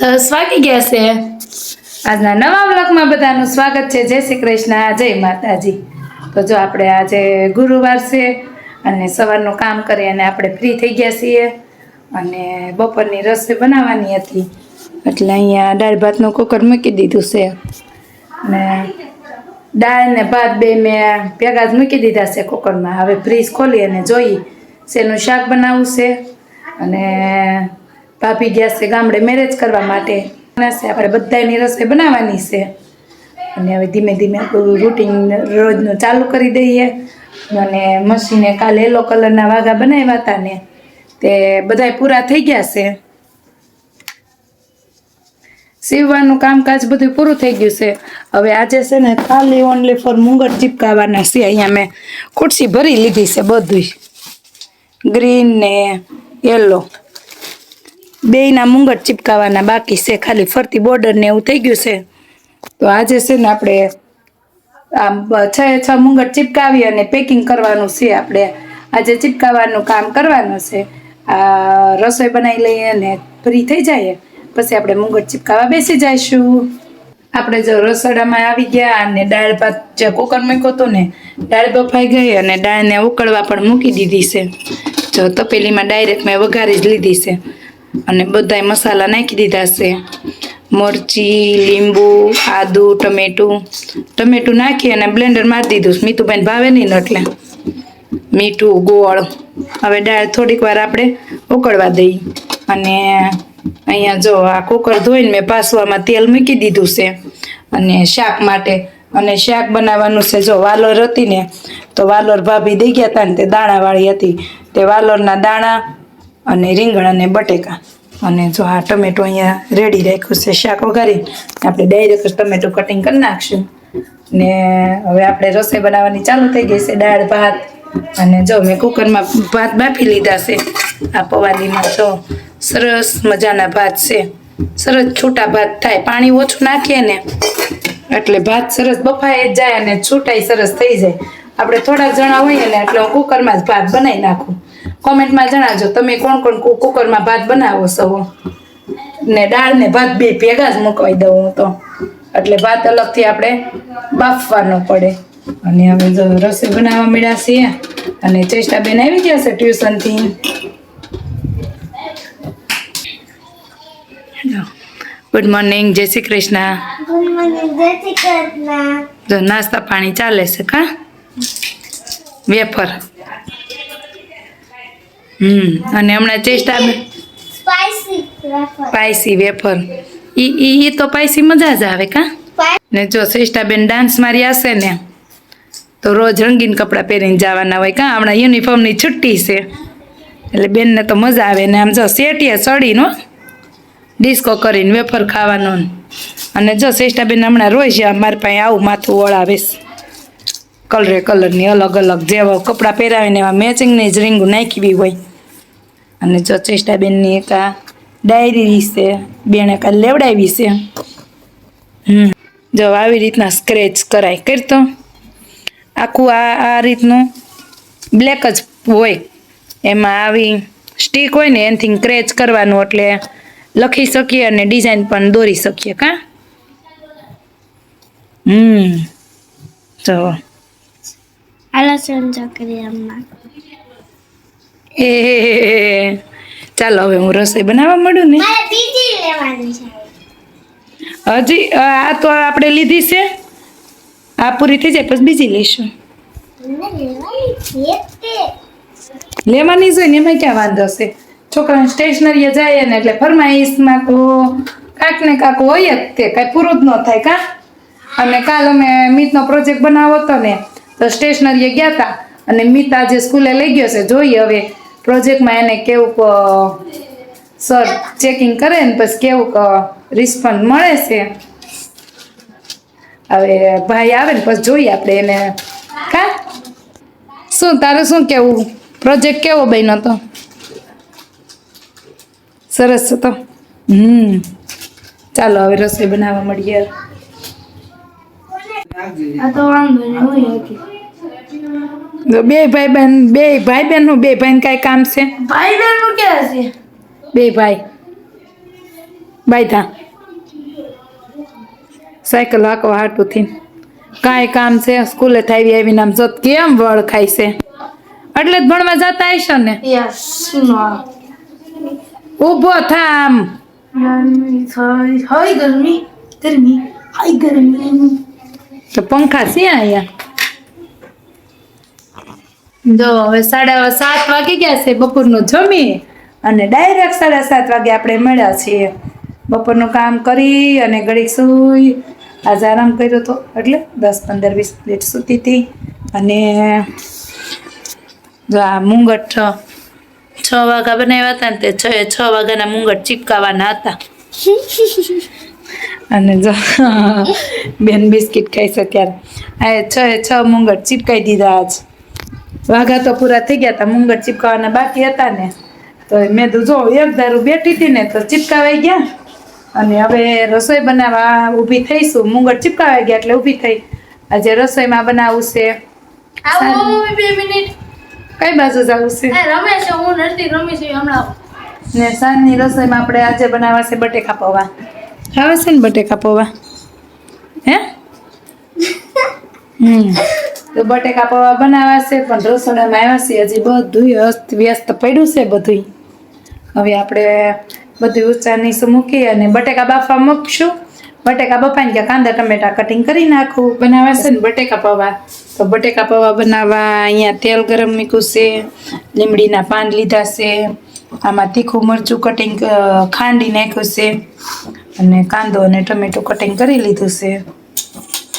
દસ સ્વાગી ગયા છે. આજના નવા બ્લોકમાં બધાનું સ્વાગત છે. જય શ્રી કૃષ્ણ. જય માતાજી. તો જો આપણે આજે ગુરુવાર છે અને સવારનું કામ કરી અને આપણે ફ્રી થઈ ગયા છીએ અને બપોરની રસોઈ બનાવવાની હતી. એટલે અહીંયા દાળ ભાતનું કુકર મૂકી દીધું છે. અને દાળ ને ભાત બે મેં ભેગા જ મૂકી દીધા છે કુકરમાં હવે ફ્રીજ ખોલી અને જોઈ શેનું શાક બનાવવું છે. અને ભાભી ગયા છે ગામડે મેરેજ કરવા માટે. આપણે બધાની રસોઈ બનાવવાની છે. અને હવે ધીમે ધીમે આપણું રૂટિન રોજનું ચાલુ કરી દઈએ. અને મશીને કાલે યલો કલરના વાઘા બનાવ્યા હતા ને, તે બધાય પૂરા થઈ ગયા છે. સીવવાનું કામકાજ બધું પૂરું થઈ ગયું છે. હવે આજે છે ને ખાલી ઓનલી ફોર મુંગટ ચીપકાવાના છે. અહીંયા મેં ખુરશી ભરી લીધી છે બધું ગ્રીન ને યલો બેયના મુંગટ ચીપકાવાના બાકી છે, ખાલી ફરતી બોર્ડર ને એવું થઈ ગયું છે. તો આજે છે ને આપણે આમ છ છ મુંગટ ચીપકાવી અને પેકિંગ કરવાનું છે આપણે. આજે ચીપકાવાનું કામ કરવાનું છે. આ રસોઈ બનાવી લઈએ અને ફ્રી થઈ જાય પછી આપણે મુંગટ ચીપકાવા બેસી જઈશું. આપણે જો રસોડામાં આવી ગયા અને દાળ ભાત જે કુકર મૂક્યો હતો ને, દાળ બફાઈ ગઈ અને દાળને ઉકળવા પણ મૂકી દીધી છે. જો તપેલીમાં ડાયરેક્ટ મેં વઘારી જ લીધી છે. અને બધાય મસાલા નાખી દીધા છે. મરચી, લીંબુ, આદુ, ટમેટું. ટમેટું નાખી અને બ્લેન્ડર મારી દીધું. મીઠું ભાવે નહીં એટલે. મીઠું, ગોળ. હવે દાળ થોડીક વાર આપણે ઉકળવા દઈ અને અહીંયા જો આ કુકર ધોઈને મેં પાસવામાં તેલ મૂકી દીધું છે. અને શાક માટે. અને શાક બનાવવાનું છે. જો વાલોર હતી ને, તો વાલોર ભાભી દઈ ગયા હતા ને તે દાણાવાળી હતી. તે વાલોરના દાણા અને રીંગણ અને બટેકા. અને જો આ ટમેટો અહીંયા રેડી રાખ્યું છે, શાક વઘારી આપણે ડાયરેક્ટ ટમેટો કટિંગ કરી નાખશું. ને હવે આપણે રસોઈ બનાવવાની ચાલુ થઈ ગઈ છે, દાળ, ભાત. અને જો મેં કુકરમાં ભાત બાફી લીધા છે, આ પવાલીમાં તો સરસ મજાના ભાત છે. સરસ છૂટા ભાત થાય, પાણી ઓછું નાખીએ ને, એટલે ભાત સરસ બફાઈ જાય અને છૂટાઈ સરસ થઈ જાય. આપણે થોડા જણા હોઈએ ને, એટલે હું કુકરમાં જ ભાત બનાવી નાખું. કોમેન્ટમાં જણાવજો. તમે કોણ કોણ કુ- કુકરમાં ભાત બનાવો છો? ને દાળ ને ભાત બે ભેગા જ મૂકવાઈ દઉં હું તો. એટલે ભાત અલગથી આપણે બાફવાનો પડે. અને હવે જો રસોઈ બનાવવા મળ્યા છીએ. અને ચેષ્ટાબેન આવી ગયા છે ટ્યુશનથી. Good morning. જય શ્રી કૃષ્ણ. Good morning. જય શ્રી કૃષ્ણ. જો નાસ્તા પાણી ચાલે છે કા? વેફર. હમ. અને હમણાં ચેસ્ટા સ્પાઈસી વેફર. Spicy wafer. ઈ ઈ તો પાયસી મજા જ આવે કા? ને જો શ્રેષ્ઠાબેન ડાન્સ મારી હશે ને તો રોજ રંગીન કપડાં પહેરીને જવાના હોય કા? હમણાં યુનિફોર્મની છુટ્ટી છે. એટલે બેનને તો મજા આવે ને આમ જો સેટીએ ચડીનો ડિસ્કો કરીને વેફર ખાવાનો અને જો શ્રેષ્ઠાબેન હમણાં રોજ મારી પાસે આવું માથું વળાવે છે. કલરે કલરની અલગ અલગ જેવા કપડાં પહેરાવીને એવા મેચિંગની જ રીંગું નાખી હોય. અને જો ચેષ્ટાબેનની એક આ ડાયરી છે બેને કાલ લેવડાવી છે. હમ. જો આવી રીતના સ્ક્રેચ કરાય. કરતો આખું આ આ રીતનું બ્લેક જ હોય. એમાં આવી સ્ટીક હોય ને એનથી ક્રેચ કરવાનું એટલે લખી શકીએ અને ડિઝાઇન પણ દોરી શકીએ કા? હમ. જો આલા સંજો કરી એ ચાલો હવે હું રસોઈ બનાવવા મળું ને? હજી આ તો આપણે લીધી છે. આ પૂરી થઈ જાય પછી બીજી લઈશું. લેવાની છે તે. ને એમાં ક્યાં વાંધો છે? છોકરાને સ્ટેશનરીએ જાય ને એટલે ફરમાઈશમાં તો કાંક ને કાંક હોય જ તે કાંઈ પૂરું જ ન થાય કા? અને કાલ અમે મીતનો પ્રોજેક્ટ બનાવો હતો ને તો સ્ટેશનરીએ ગયા હતા અને મિતા જે સ્કૂલે લઈ ગયો છે. જોઈએ હવે પ્રોજેક્ટમાં એને કેવું સર ચેકિંગ કરે ને પછી કેવું રિસ્પોન્સ મળે છે. હવે ભાઈ આવે ને પછી જોઈએ આપણે એને. કા? શું, તારે શું કેવું? પ્રોજેક્ટ કેવો બન્યો તો? સરસ હતો. હમ. ચાલો હવે રસોઈ બનાવવા મળીએ. આ તો વાંધો નહીં તો બે ભાઈ બહેન બે ભાઈ બહેનનું બે ભાઈને કાંઈ કામ છે? ભાઈ બહેનનું ક્યાં છે? બે ભાઈ. બાયધા સાયકલ હાંકવા હાટુથી કાંઈ કામ છે? સ્કૂલે થાવી આવીને આમ જોત કેમ વળ ખાય છે? એટલે જ ભણવા જતા હશો ને? ઊભો થા આમ ગરમી હાય ગરમી ગરમી હાય ગરમી. તો પંખા છે અહીંયા? જો, હવે સાડા સાત વાગી ગયા છે બપોરનું જમી અને ડાયરેક્ટ સાડા સાત વાગે આપણે મળ્યા છીએ. બપોરનું કામ કરી અને ઘડીક સૂઈ. આજે આરામ કર્યો હતો એટલે દસ પંદર વીસ મિનિટ સૂતી હતી. અને જો આ મુંગટ છ છ વાગ્યા બનાવ્યા હતા ને તે છ છ વાગ્યાના મુંગટ ચીપકાવાના હતા. અને જો, બેન બિસ્કિટ ખાઈ છે ત્યારે આ છ છ મુંગટ ચીપકાઈ દીધા આજ. વાઘા તો પૂરા થઈ ગયા હતા મુંગટ ચીપકાવાના બાકી હતા ને. તો મેં તો જો એક ધારું બેઠી હતી ને તો ચીપકાવાઈ ગયા. અને હવે રસોઈ બનાવવા ઊભી થઈશું. મુંગટ ચીપકાવાઈ ગયા એટલે ઊભી થઈ. આજે રસોઈમાં બનાવવું છે. કઈ બાજુ જવું છે? એ હું નથી રમી છું હમણાં. ને સાંજની રસોઈમાં આપણે આજે બનાવવા છે બટેકા પૌવા. આવે છે ને બટેકા પૌવા? હે? હમ. તો બટેકા પૌવા બનાવાશે પણ રસોડામાં આવ્યા છે હજી બધું અસ્ત વ્યસ્ત પડ્યું છે બધું હવે આપણે બધું ઊંચા શું મૂકી અને બટેકા બાફવા મૂકશું. બટેકા બફાઈને કે કાંદા, ટમેટા કટિંગ કરી નાખું. બનાવવા છે ને બટેકા પૌવા. તો બટેકા પૌવા બનાવવા, અહીંયા તેલ ગરમ મૂક્યું છે, લીમડીના પાન લીધા છે, આમાં તીખું મરચું કટિંગ ખાંડી નાખ્યું છે, અને કાંદો અને ટમેટું કટિંગ કરી લીધું છે.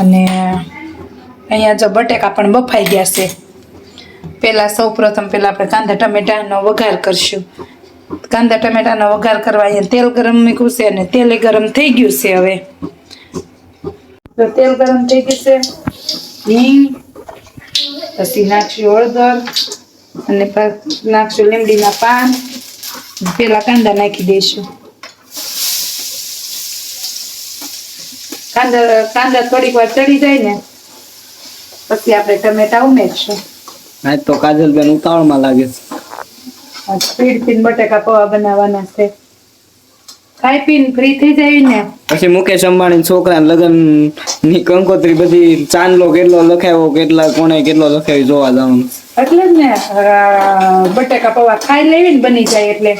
અને અહીંયા જો બટેકા પણ બફાઈ ગયા છે. પહેલાં સૌ પ્રથમ પહેલાં આપણે કાંદા ટમેટાનો વઘાર કરશું. કાંદા ટમેટાનો વઘાર કરવા અહીંયા તેલ ગરમ મૂક્યું છે અને તેલ ગરમ થઈ ગયું છે હવે. તો તેલ ગરમ થઈ ગયું છે, હિંગ, પછી નાખશું હળદર અને નાખશું લીમડીના પાન. પેલા કાંદા નાખી દઈશું. કાંદા કાંદા થોડીક વાર ચડી જાય ને પછી આપણે ટમેટા ઉમેરશું. હા તો કાજલબેન ઉતાવળમાં લાગે છે. સ્પીડ પીન બટેકા પૌવા બનાવવાના છે. ખાઈ પીન ફ્રી થઈ જાય ને. પછી મુકેશ અંબાણી છોકરા લગ્નની કંકોત્રી બધી ચાંદલો કેટલો લખાયો કેટલા કોણે કેટલો લખાયો જોવા જવાનું. એટલે જ ને બટેકા પૌવા ખાઈ લેવી ને બની જાય એટલે.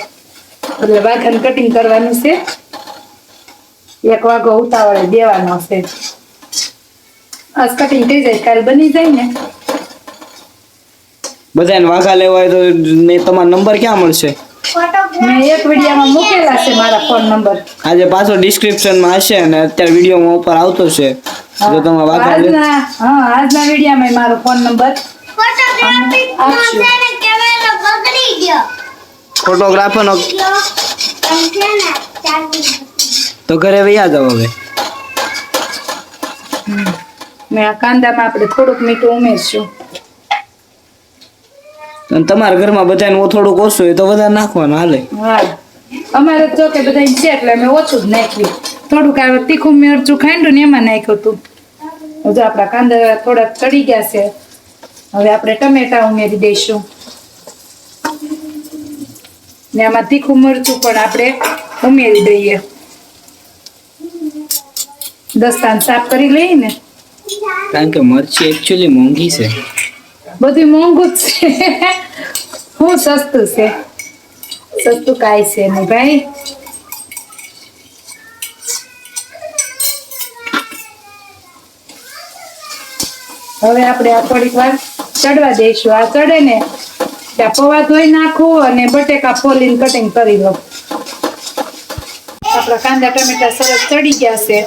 એટલે વાઘન કટિંગ કરવાનું છે. એક વાગો ઉતાવળે દેવાનો છે. આજ કટિંગ થઈ જાય કાલ બની જાય ને. બધાને વાઘા લેવા હોય તો ને તમારો નંબર ક્યાં મળશે? મેં એક વિડીયોમાં મૂકેલા છે મારા ફોન નંબર આજે પાછો ડિસ્ક્રિપ્શનમાં હશે અને અત્યારે વિડીયોમાં ઉપર આવતો છે. જો તમે વાઘા લે હા આજના વિડીયોમાં મારો ફોન નંબર ફોટોગ્રાફી આપશું. કેમેરો બગડી ગયો ફોટોગ્રાફરનો તો ઘરે વયા જાવ હવે. મેં આ કાંદામાં આપણે થોડુંક મીઠું ઉમેરશું. અને તમારા ઘરમાં બધાને થોડુંક ઓછું હોય તો વધારે નાખવાનું હાલે. હા. અમારે તો કે બધા છે એટલે અમે ઓછું જ નાખ્યું થોડુંક આ તીખું મરચું ખાંડું ને એમાં નાખ્યું હતું. જો આપણા કાંદા થોડાક ચડી ગયા છે. હવે આપણે ટમેટા ઉમેરી દઈશું. ને આમાં તીખું મરચું પણ આપણે ઉમેરી દઈએ. દસ્તાન સાફ કરી લઈએ ને. કારણ કે મરચી એકચ્યુઅલી મોંઘી છે. બધું મોંઘું જ છે. હું સસ્તું છે. સસ્તું કાંઈ છે ને ભાઈ. હવે આપણે આ થોડીક વાર ચડવા દઈશું. આ ચડે ને ત્યાં પૌવા ધોઈ નાખું અને બટેકા ફોલીને કટિંગ કરી લો આપણા કાંદા, ટમેટા સરસ ચડી ગયા છે.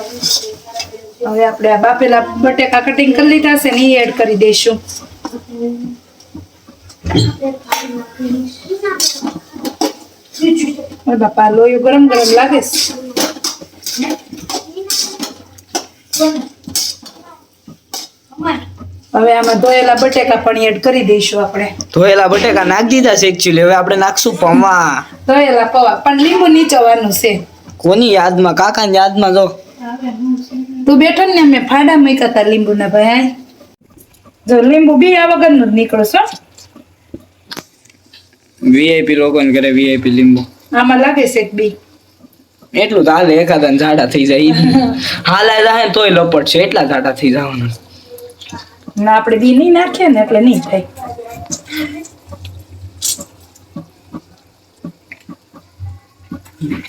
હવે આપણે આ બાફેલા બટેકા કટિંગ કરી લીધા છે ને એ એડ કરી દઈશું. ઓય બાપા લોયો ગરમ ગરમ લાગે છે. હવે આમાં ધોયેલા બટેકા પણ એડ કરી દઈશું આપણે. ધોયેલા બટેકા નાખી દીધા છે એકચ્યુઅલી હવે આપણે નાખશું પમા ધોયેલા પૌવા. પણ લીંબુ નીચવાનું છે. કોની યાદમાં? કાકાની યાદમાં જો. તું બેઠો ને મેં ફાડા મૂક્યા હતા લીંબુના ભાઈ. જો લીંબુ બી આ વગરનું જ નીકળશો વીઆઈપી લોકોને કરે વીઆઈપી લીંબુ. આમાં લાગે છે બી. એટલું તો હાલે એકાદા ઝાડા થઈ જાય હાલા જાય તોય લપટ છે એટલા ઝાડા થઈ જવાના. ના આપણે બી નહીં નાખીએ ને એટલે નહીં થાય.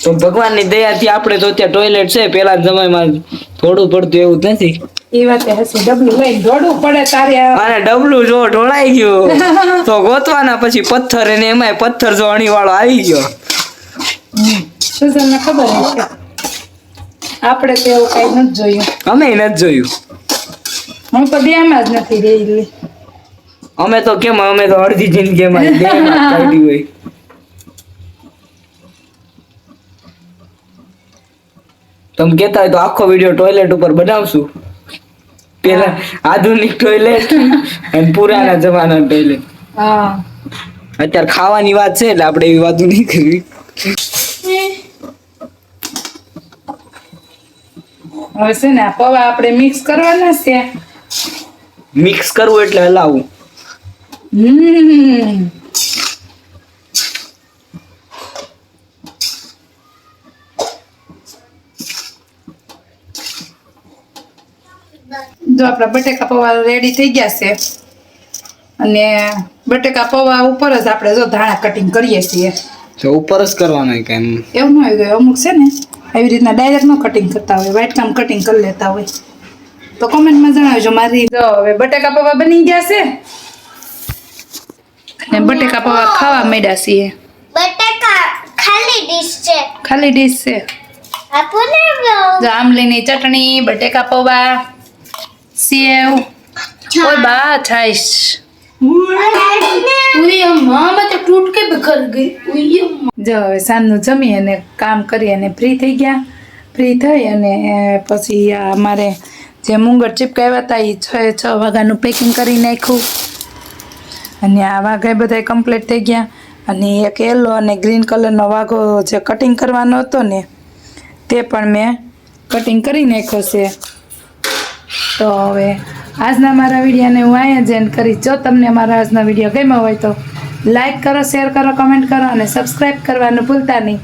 તો ભગવાનની દયાથી આપણે તો ત્યાં ટોયલેટ છે પેલા સમયમાં થોડું પડતું એવું નથી. એ વાતે હસી ડબલું લઈને દોડવું પડે તારે અને ડબલું જો ઢોળાઈ ગયું. તો ગોતવાના પછી પથ્થર એને એમાંય પથ્થર જો અણીવાળો આવી ગયો. સુઝનને ખબર હશે આપણે તો એવું કઈ નથી જોયું. અમે નથી જોયું. હું તો બેમાં જ નથી રહેલી અમે તો કેમ અમે તો અડધી જિંદગી અમારી કાઢી હોય. તમે કેતા હોય તો આખો વીડિયો ટોયલેટ ઉપર બનાવશું. પેલા આધુનિક ટોયલેટ અને પુરાના જમાના ટોયલેટ અત્યારે ખાવાની વાત છે એટલે આપણે એવી વાતો નહીં કરવી. હવે છે ને પૌવા આપણે મિક્સ કરવાના છે. મિક્સ કરવું એટલે હલાવું. હમ. જો આપણા બટેકા પૌવા રેડી થઈ ગયા છે. અને બટેકા પૌવા ઉપર જ આપણે જો ધાણા કટિંગ કરીએ છીએ. તો ઉપર જ કરવાનું કેમ એવું ન હોય અમુક છે ને એવી રીતના ડાયરેક્ટ ન કટિંગ કરતા હોય વાઇટ કામ કટિંગ કરી લેતા હોય. તો કોમેન્ટમાં જણાવજો મારી જો હવે બટેકા પૌવા બની ગયા છે. અને બટેકા પૌવા ખાવા માંડ્યા છીએ. બટેકા ખાલી ડીશ છે. ખાલી ડીશ છે. આપો ને જો આંબલીની ચટણી બટેકા પૌવા સેવ ઓય બા છાઈશ મામા તો ટૂટ કે બખર ગઈ જો હવે સાંજનું જમી અને કામ કરી અને ફ્રી થઈ ગયા. ફ્રી થઈ અને પછી અમારે જે મુંગર ચીપકાવ્યા હતા એ છ છ વાગ્યાનું પેકિંગ કરી નાખ્યું. અને આ વાઘા બધા કમ્પ્લીટ થઈ ગયા. અને એક યલો અને ગ્રીન કલરનો વાઘો જે કટિંગ કરવાનો હતો ને તે પણ મેં કટિંગ કરી નાખ્યો છે. તો હવે આજના મારા વિડીયોને હું અહીંયા જ એન્ડ કરીશ. જો તમને મારા આજના વીડિયો ગમ્યો હોય તો લાઇક કરો શેર કરો કમેન્ટ કરો અને સબસ્ક્રાઈબ કરવાનું ભૂલતા નહીં.